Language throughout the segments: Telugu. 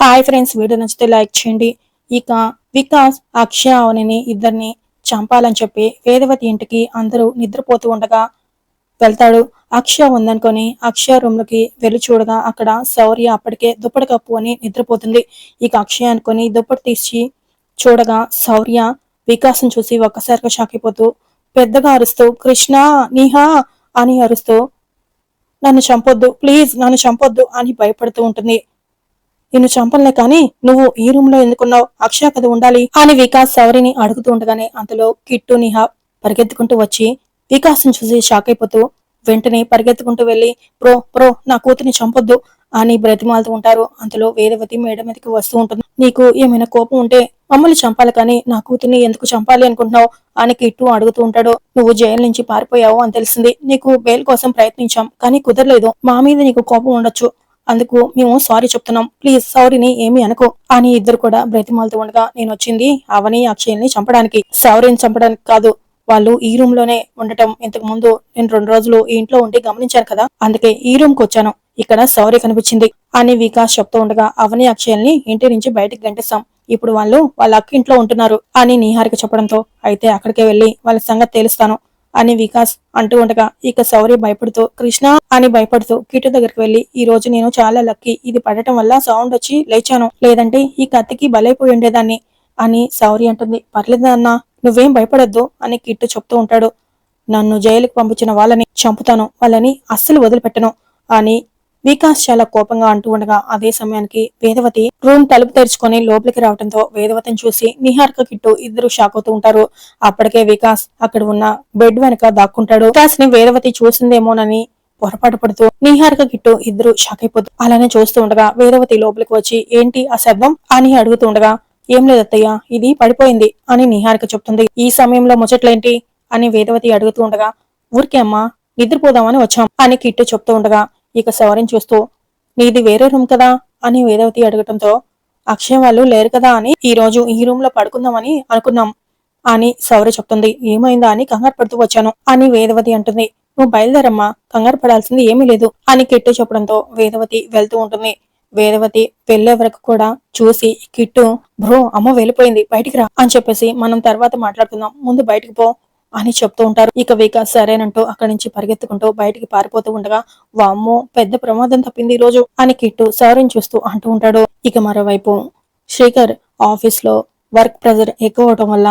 హాయ్ ఫ్రెండ్స్ వీడియో నచ్చితే లైక్ చేయండి. ఇక వికాస్ అక్షయ అవనిని ఇద్దరిని చంపాలని చెప్పి వేదవతి ఇంటికి అందరూ నిద్రపోతూ ఉండగా వెళ్తాడు. అక్షయ ఉందనుకొని అక్షయ రూమ్లోకి వెళ్ళి చూడగా అక్కడ శౌర్య అప్పటికే దుప్పటి కప్పు అని నిద్రపోతుంది. ఇక అక్షయ అనుకొని దుప్పటి తీసి చూడగా శౌర్య వికాసం చూసి ఒక్కసారిగా షాక్ పెద్దగా అరుస్తూ కృష్ణ నీహా! అని అరుస్తూ నన్ను చంపొద్దు ప్లీజ్ నన్ను చంపొద్దు అని భయపడుతూ ఉంటుంది. నిన్ను చంపలే కానీ నువ్వు ఈ రూమ్లో ఎందుకున్నావు? అక్షయ కథ ఉండాలి అని వికాస్ సౌరిని అడుగుతూ ఉండగానే అంతలో కిట్టు నిహా పరిగెత్తుకుంటూ వచ్చి వికాస్ని చూసి షాక్ అయిపోతూ వెంటనే పరిగెత్తుకుంటూ వెళ్ళి ప్రో ప్రో నా కూతురిని చంపొద్దు అని బ్రతిమాలుతూ ఉంటారు. అంతలో వేదవతి మేడ మీదకి వస్తూ ఉంటుంది. నీకు ఏమైనా కోపం ఉంటే మమ్మల్ని చంపాలి కానీ నా కూతుర్ని ఎందుకు చంపాలి అనుకుంటున్నావు? అని కిట్టు అడుగుతూ ఉంటాడు. నువ్వు జైలు నుంచి పారిపోయావు అని తెలిసింది. నీకు బెయిల్ కోసం ప్రయత్నించాం కానీ కుదరలేదు. మా మీద నీకు కోపం ఉండొచ్చు. అందుకు మేము సారీ చెప్తున్నాం. ప్లీజ్ సౌరిని ఏమి అనుకో. అని ఇద్దరు కూడా బ్రతిమాలుతూ ఉండగా నేను వచ్చింది అవని అక్షయ్ని చంపడానికి. సౌరిని చంపడానికి కాదు వాళ్ళు ఈ రూమ్లోనే ఉండటం. ఇంతకు ముందు నేను రెండు రోజులు ఈ ఇంట్లో ఉండి గమనించాను కదా అందుకే ఈ రూమ్కి వచ్చాను. ఇక్కడ సౌరి కనిపించింది అని వికాస్ చెప్తూ ఉండగా అవని అక్షయల్ని ఇంటి నుంచి బయటికి గంటిస్తాం ఇప్పుడు వాళ్ళు వాళ్ళ అక్క ఇంట్లో ఉంటున్నారు అని నీహారిక చెప్పడంతో అయితే అక్కడికే వెళ్ళి వాళ్ళ సంగతి తేలుస్తాను. అని వికాస్ అంటూ ఉండగా ఇక శౌర్య భయపడుతూ కృష్ణ అని భయపడుతూ కిటు దగ్గరికి వెళ్ళి ఈ రోజు నేను చాలా లక్కీ. ఇది పడటం వల్ల సౌండ్ వచ్చి లేచాను. లేదంటే ఈ కత్తికి బలైపోయి ఉండేదాన్ని అని శౌరి అంటుంది. పర్లేదు అన్నా నువ్వేం భయపడొద్దు అని కిట్టు చెప్తూ ఉంటాడు. నన్ను జైలుకు పంపించిన వాళ్ళని చంపుతాను. వాళ్ళని అస్సలు వదిలిపెట్టను అని వికాస్ చాలా కోపంగా అంటూ ఉండగా అదే సమయానికి వేదవతి రూమ్ తలుపు తెరుచుకొని లోపలికి రావడంతో వేదవతిని చూసి నిహార్క కిట్టు ఇద్దరు షాక్ అవుతూ ఉంటారు. అప్పటికే వికాస్ అక్కడ ఉన్న బెడ్ వెనక దాక్కుంటాడు. వికాస్ని వేదవతి చూసిందేమోనని పొరపాటు పడుతూ నిహారిక కిట్టు ఇద్దరు షాక్ అయిపోతూ అలానే చూస్తూ ఉండగా వేదవతి లోపలికి వచ్చి ఏంటి ఆ శబ్దం? అని అడుగుతూ ఉండగా ఏం లేదత్తయ్య ఇది పడిపోయింది అని నిహారిక చెప్తుంది. ఈ సమయంలో ముచ్చట్లేంటి? అని వేదవతి అడుగుతూ ఉండగా ఊరికే అమ్మా నిద్రపోదామని వచ్చాం అని కిట్టు చెప్తూ ఉండగా ఇక శౌర్యం చూస్తూ నీది వేరే రూమ్ కదా? అని వేదవతి అడగటంతో అక్షయ వాళ్ళు లేరు కదా అని ఈ రోజు ఈ రూమ్లో పడుకుందామని అనుకున్నాం. అని శౌర్య చెప్తుంది. ఏమైందా? అని కంగారు పడుతూ వచ్చాను. అని వేదవతి అంటుంది. నువ్వు బయలుదేరమ్మా. కంగారు పడాల్సింది ఏమీ లేదు అని కిట్టు చెప్పడంతో వేదవతి వెళ్తూ ఉంటుంది. వేదవతి వెళ్ళే వరకు కూడా చూసి కిట్టు బ్రో అమ్మ వెళ్ళిపోయింది. బయటికి రా అని చెప్పేసి మనం తర్వాత మాట్లాడుకుందాం. ముందు బయటికి పో. అని చెప్తూ ఉంటారు. ఇక వికాస్ సరేనంటూ అక్కడి నుంచి పరిగెత్తుకుంటూ బయటికి పారిపోతూ ఉండగా వామ్మో పెద్ద ప్రమాదం తప్పింది ఈ రోజు అని కిట్టు సారుని చూస్తూ అంటూ ఉంటాడు. ఇక మరోవైపు శ్రీకర్ ఆఫీస్లో వర్క్ ప్రెజర్ ఎక్కువ అవటం వల్ల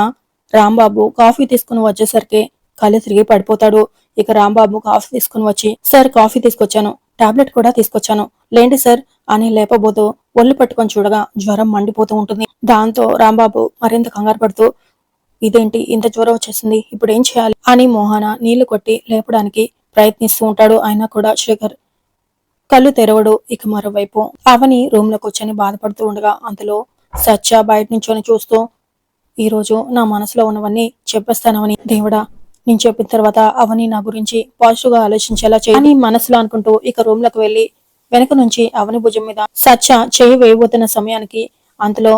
రాంబాబు కాఫీ తీసుకుని వచ్చేసరికి కళ్ళు తిరిగి పడిపోతాడు. ఇక రాంబాబు కాఫీ తీసుకుని వచ్చి సార్ కాఫీ తీసుకొచ్చాను. టాబ్లెట్ కూడా తీసుకొచ్చాను. లేండి సార్ అని లేపబోతూ ఒళ్ళు పట్టుకొని చూడగా జ్వరం మండిపోతూ ఉంటుంది. దాంతో రాంబాబు మరింత కంగారు పడుతూ ఇదేంటి ఇంత జ్వరం వచ్చేసింది? ఇప్పుడు ఏం చేయాలి? అని మోహన నీళ్ళు కొట్టి లేపడానికి ప్రయత్నిస్తూ ఉంటాడు అయినా కూడా శేఖర్. కళ్ళు తెరవడు ఇక మరోవైపు. అవని రూమ్లో కూర్చొని బాధపడుతూ ఉండగా అంతలో సత్య బయట నుంచొని చూస్తూ ఈ రోజు నా మనసులో ఉన్నవన్నీ చెప్పేస్తానవని దేవుడా నేను చెప్పిన తర్వాత అవని నా గురించి పాజిటివ్గా ఆలోచించేలా చేయని మనసులో అనుకుంటూ ఇక రూమ్లోకి వెళ్ళి వెనక నుంచి అవని భుజం మీద సత్య చేయి వేయబోతున్న సమయానికి అంతలో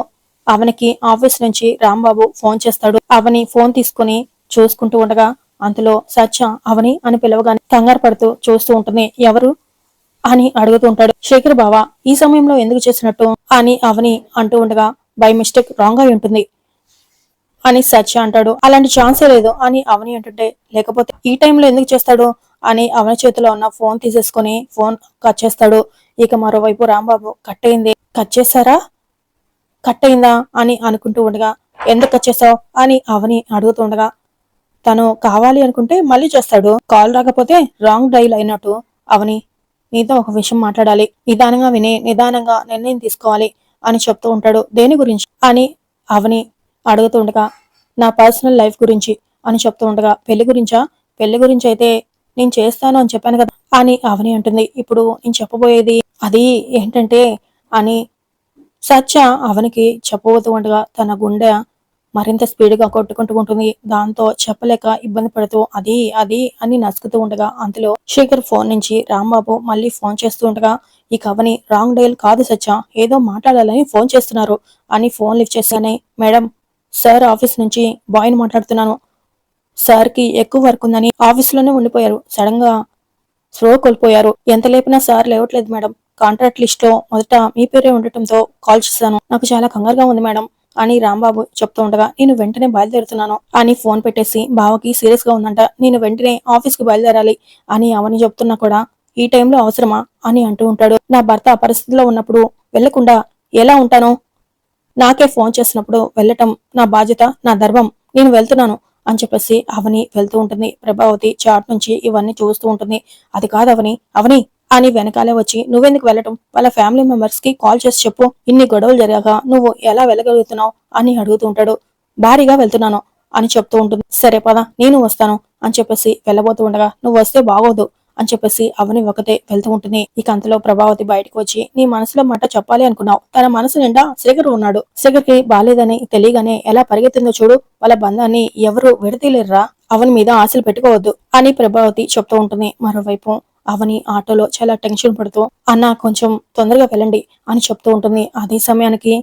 అవనికి ఆఫీస్ నుంచి రాంబాబు ఫోన్ చేస్తాడు. అవని ఫోన్ తీసుకుని చూసుకుంటూ ఉండగా అంతలో సత్య అవని అని పిలవగానే కంగారు పడుతూ చూస్తూ ఉంటుంది. ఎవరు? అని అడుగుతూ ఉంటాడు. శేఖర్ బావా ఈ సమయంలో ఎందుకు చేసినట్టు అని అవని అంటూ ఉండగా బై మిస్టేక్ రాంగ్ అయి ఉంటుంది అని సత్య అంటాడు. అలాంటి ఛాన్సే లేదు అని అవని అంటుంటే లేకపోతే ఈ టైంలో ఎందుకు చేస్తాడు? అని అవని చేతిలో ఉన్న ఫోన్ తీసేసుకొని ఫోన్ కట్ చేస్తాడు. ఇక మరోవైపు రాంబాబు కట్ అయింది. కట్ చేస్తారా కట్ అయిందా అని అనుకుంటూ ఉండగా ఎందుకు వచ్చేసావు? చేసావు అని అవని అడుగుతూ ఉండగా తను కావాలి అనుకుంటే మళ్ళీ చేస్తాడు. కాల్ రాకపోతే రాంగ్ డైల్ అయినట్టు. అవని నీతో ఒక విషయం మాట్లాడాలి. నిదానంగా విని నిదానంగా నిర్ణయం తీసుకోవాలి అని చెప్తూ ఉంటాడు. దేని గురించి? అని అవని అడుగుతూ ఉండగా నా పర్సనల్ లైఫ్ గురించి అని చెప్తూ ఉండగా పెళ్ళి గురించా? పెళ్ళి గురించి అయితే నేను చేస్తాను అని చెప్పాను కదా అని అవని అంటుంది. ఇప్పుడు నేను చెప్పబోయేది అది ఏంటంటే అని సత్య అవనికి చెప్పబోతూ ఉండగా తన గుండె మరింత స్పీడ్గా కొట్టుకుంటూ ఉంటుంది. దాంతో చెప్పలేక ఇబ్బంది పడుతూ అది అది అని నసుకుతూ ఉండగా అంతలో శేఖర్ ఫోన్ నుంచి రాంబాబు మళ్ళీ ఫోన్ చేస్తూ ఉండగా ఈ కవని రాంగ్ డైల్ కాదు సత్య ఏదో మాట్లాడాలని ఫోన్ చేస్తున్నారు అని ఫోన్ లిఫ్ట్ చేస్తానే మేడం సార్ ఆఫీస్ నుంచి బాయ్ని మాట్లాడుతున్నాను. సార్కి ఎక్కువ వర్క్ ఉందని ఆఫీస్లోనే ఉండిపోయారు. సడన్గా స్లో కోల్పోయారు. ఎంత లేపినా సార్ లేవట్లేదు మేడం. కాంట్రాక్ట్ లిస్ట్లో మొదట మీ పేరే ఉండటంతో కాల్ చేశాను. నాకు చాలా కంగారుగా ఉంది మేడం. అని రాంబాబు చెప్తూ ఉండగా నేను వెంటనే బయలుదేరుతున్నాను అని ఫోన్ పెట్టేసి బావకి సీరియస్గా ఉందంట. నేను వెంటనే ఆఫీస్కి బయలుదేరాలి అని అవని చెప్తున్నా కూడా ఈ టైంలో అవసరమా? అని అంటూ ఉంటాడు. నా భర్త పరిస్థితిలో ఉన్నప్పుడు వెళ్ళకుండా ఎలా ఉంటాను? నాకే ఫోన్ చేసినప్పుడు వెళ్ళటం నా బాధ్యత నా ధర్మం. నేను వెళ్తున్నాను అని చెప్పేసి అవని వెళ్తూ ఉంటుంది. ప్రభావతి చాట్ నుంచి ఇవన్నీ చూస్తూ ఉంటుంది. అది కాదు అవని. అవని అని వెనకాలే వచ్చి నువ్వెందుకు వెళ్ళటం? వాళ్ళ ఫ్యామిలీ మెంబర్స్కి కాల్ చేసి చెప్పు. ఇన్ని గొడవలు జరిగాక నువ్వు ఎలా వెళ్ళగలుగుతున్నావు? అని అడుగుతూ ఉంటాడు. భారీగా వెళ్తున్నాను అని చెప్తూ ఉంటుంది. సరే పద నేను వస్తాను అని చెప్పేసి వెళ్ళబోతూ ఉండగా నువ్వు వస్తే బాగోదు అని చెప్పేసి అవని ఒకతే వెళ్తూ ఉంటుంది. ఇక అంతలో ప్రభావతి బయటకు వచ్చి నీ మనసులో మాట చెప్పాలి అనుకున్నావు. తన మనసు నిండా శేఖర్ ఉన్నాడు. శేఖర్కి బాలేదని తెలియగానే ఎలా పరిగెత్తిందో చూడు. వాళ్ళ బంధాన్ని ఎవరు విడతీలేరురా అవని మీద ఆశలు పెట్టుకోవద్దు అని ప్రభావతి చెప్తూ ఉంటుంది. మరోవైపు అవని ఆటోలో చాలా టెన్షన్ పడుతూ అన్న కొంచెం తొందరగా వెళ్ళండి అని చెప్తూ ఉంటుంది. అదే సమయానికి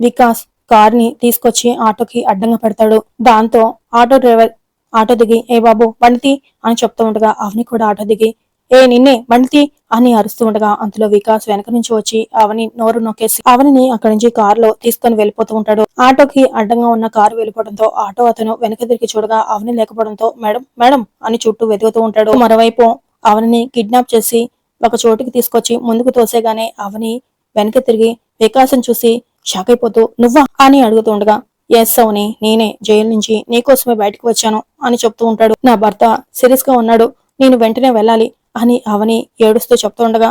వికాస్ కార్ని తీసుకొచ్చి ఆటోకి అడ్డంగా పెడతాడు. దాంతో ఆటో డ్రైవర్ ఆటో దిగి ఏ బాబు బండితి అని చెప్తూ ఉండగా అవని కూడా ఆటో దిగి ఏ నిన్నే బండితి అని అరుస్తూ ఉండగా అంతలో వికాస్ వెనక నుంచి వచ్చి అవని నోరు నొక్కేసి అవనిని అక్కడి నుంచి కారులో తీసుకొని వెళ్ళిపోతూ ఉంటాడు. ఆటోకి అడ్డంగా ఉన్న కారు వెళ్ళిపోవడంతో ఆటో అతను వెనక తిరిగి చూడగా అవని లేకపోవడంతో మేడం మేడం అని చుట్టూ వెతుకుతూ ఉంటాడు. మరోవైపు అవనిని కిడ్నాప్ చేసి ఒక చోటుకి తీసుకొచ్చి ముందుకు తోసేగానే అవని వెనక తిరిగి వికాసం చూసి షాక్ అయిపోతూ నువ్వా? అని అడుగుతుండగా ఎస్ అవని నేనే జైలు నుంచి నీకోసమే బయటకు వచ్చాను అని చెప్తూ ఉంటాడు. నా భర్త సీరియస్గా ఉన్నాడు నేను వెంటనే వెళ్ళాలి అని అవని ఏడుస్తూ చెప్తూ ఉండగా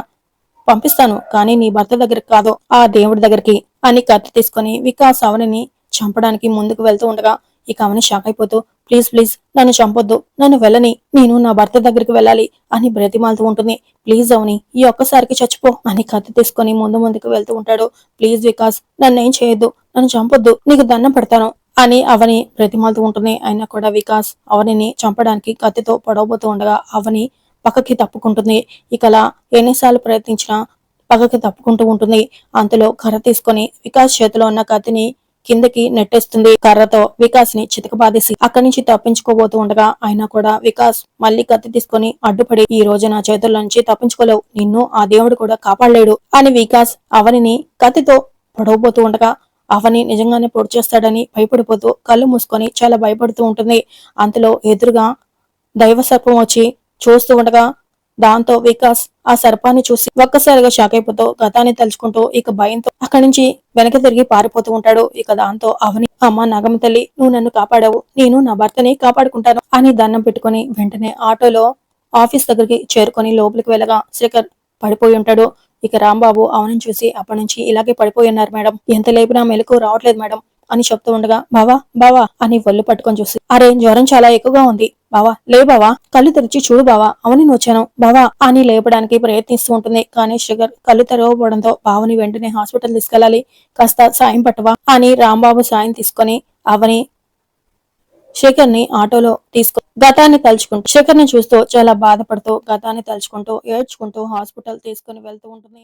పంపిస్తాను కానీ నీ భర్త దగ్గరికి కాదు ఆ దేవుడి దగ్గరికి అని కత్తి తీసుకొని వికాస్ అవనిని చంపడానికి ముందుకు వెళ్తూ ఉండగా ఇక అవని షాక్ అయిపోతూ ప్లీజ్ ప్లీజ్ నన్ను చంపొద్దు. నన్ను వెళ్ళని. నేను నా భర్త దగ్గరికి వెళ్ళాలి అని బ్రతిమాలుతూ ఉంటుంది. ప్లీజ్ అవని ఈ ఒక్కసారికి చచ్చిపో అని కత్తి తీసుకొని ముందు ముందుకు వెళ్తూ ఉంటాడు. ప్లీజ్ వికాస్ నన్ను ఏం చేయొద్దు. నన్ను చంపొద్దు. నీకు దండం పెడతాను అని అవని బ్రతిమాలుతూ ఉంటుంది. అయినా కూడా వికాస్ అవనిని చంపడానికి కత్తితో పొడవబోతూ ఉండగా అవని పక్కకి తప్పుకుంటుంది. ఇకలా ఎన్నిసార్లు ప్రయత్నించినా పక్కకి తప్పుకుంటూ ఉంటుంది. అంతలో కర్ర తీసుకొని వికాస్ చేతిలో ఉన్న కత్తిని కిందకి నెట్టేస్తుంది. కర్రతో వికాస్ని చితకబాదేసి అక్కడి నుంచి తప్పించుకోబోతూ ఉండగా అయినా కూడా వికాస్ మళ్ళీ కత్తి తీసుకొని అడ్డుపడి ఈ రోజు నా చేతుల నుంచి తప్పించుకోలేవు. నిన్ను ఆ దేవుడు కూడా కాపాడలేడు. అని వికాస్ అవనిని కత్తితో పొడవబోతూ ఉండగా అవని నిజంగానే పొడి చేస్తాడని భయపడిపోతూ కళ్ళు మూసుకొని చాలా భయపడుతూ ఉంటుంది. అంతలో ఎదురుగా దైవ సర్పం వచ్చి చూస్తూ ఉండగా దాంతో వికాస్ ఆ సర్పాన్ని చూసి ఒక్కసారిగా షాక్ అయిపోతూ గతాన్ని తలుచుకుంటూ ఇక భయంతో అక్కడి నుంచి వెనక తిరిగి పారిపోతూ ఉంటాడు. ఇక దాంతో అవని అమ్మ నాగమ్మ తల్లి నువ్వు నన్ను కాపాడావు. నేను నా భర్తని కాపాడుకుంటాను అని దండం పెట్టుకుని వెంటనే ఆటోలో ఆఫీస్ దగ్గరికి చేరుకొని లోపలికి వెళ్ళగా శేఖర్ పడిపోయి ఉంటాడు. ఇక రాంబాబు అవని చూసి అప్పటి నుంచి ఇలాగే పడిపోయి ఉన్నారు మేడం. ఎంత లేపినా మెలకు రావట్లేదు మేడం. అని చెప్తూ ఉండగా బావా బావా అని ఒళ్ళు పట్టుకొని చూసి అరే జ్వరం చాలా ఎక్కువగా ఉంది. బావా లే బావా కళ్ళు తెరిచి చూడు బావా అవని వచ్చాను. బావా అని లేపడానికి ప్రయత్నిస్తూ ఉంటుంది. కానీ షుగర్ కళ్ళు తెరవబడంతో బావని వెంటనే హాస్పిటల్ తీసుకెళ్ళాలి కాస్త సాయం పట్టవా అని రాంబాబు సాయం తీసుకొని అవని శేఖర్ని ఆటోలో తీసుకు గతాన్ని తలుచుకుంటూ శేఖర్ని చూస్తూ చాలా బాధపడుతూ గతాన్ని తలుచుకుంటూ ఏడ్చుకుంటూ హాస్పిటల్ తీసుకుని వెళ్తూ ఉంటుంది.